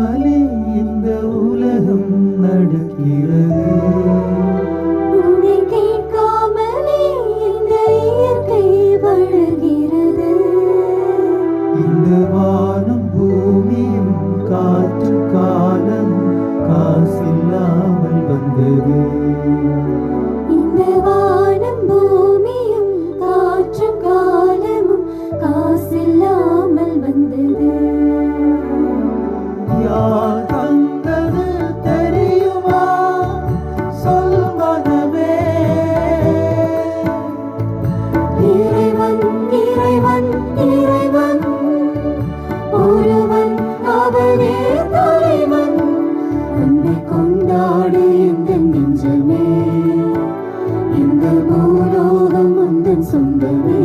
இல்லாமலே இந்த உலகம் நடக்கிறது. உன்னை கேட்காமலே இந்த இயற்கை வளர்கிறது. இந்த வானம் பூமியும் காற்று இந்த பூலோகம் உந்தன் சொந்தமே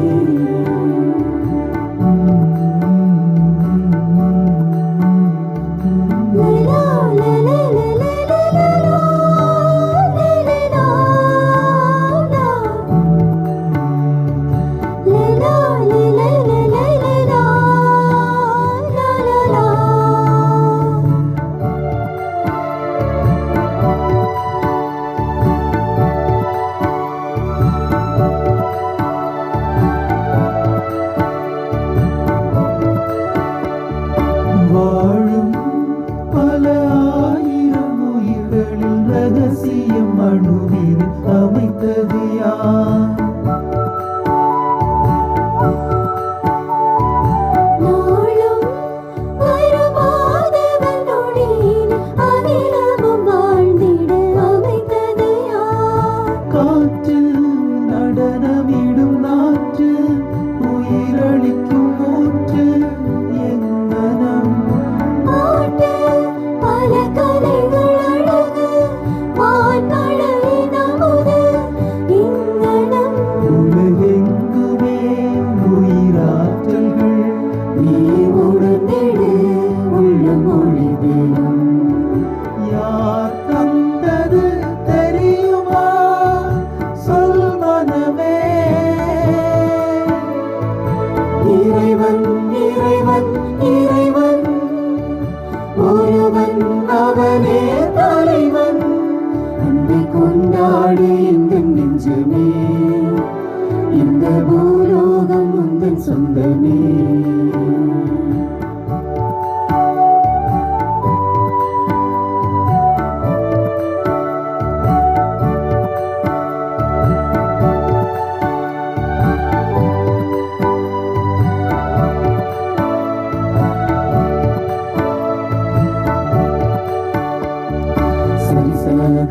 அவனே தலைவன். அன்பை கொண்டாடு இந்த நெஞ்சமே. இந்த பூலோகம் உந்தன் சொந்தமே.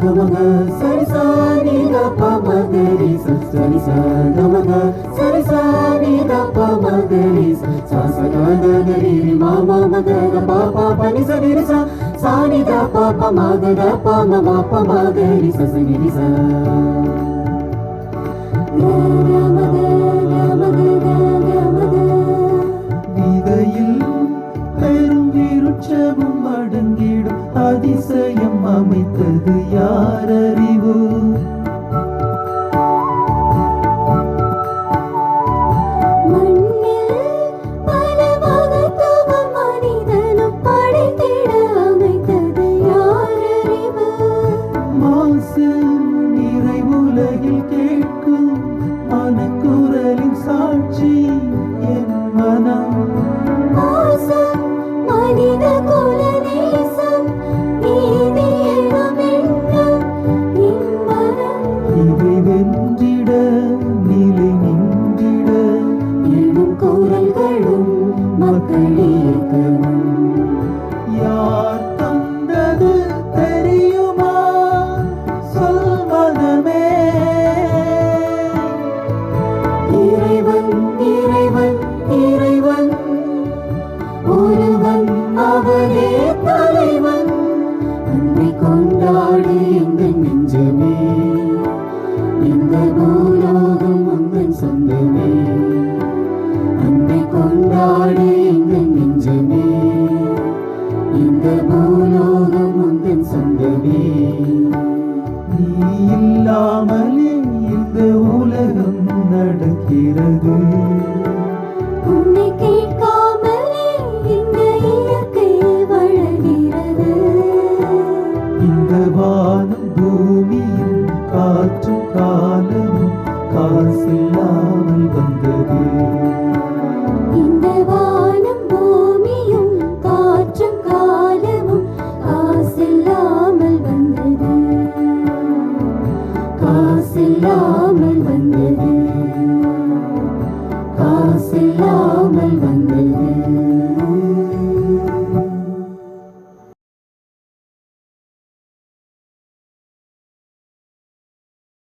சரிசா நீத பமகரி சரிசா கமக சரிசா நீத பமகரி சாசகரி மாமா மகர பாபா பனி சரிசா சானித பாப மகர பம மாப மகரி சசகிரி சா கமக கமக கமக விதையில் பெரும் விருட்சமும் அடங்கிடும் அதிசயம் அமைத்தது யாரறி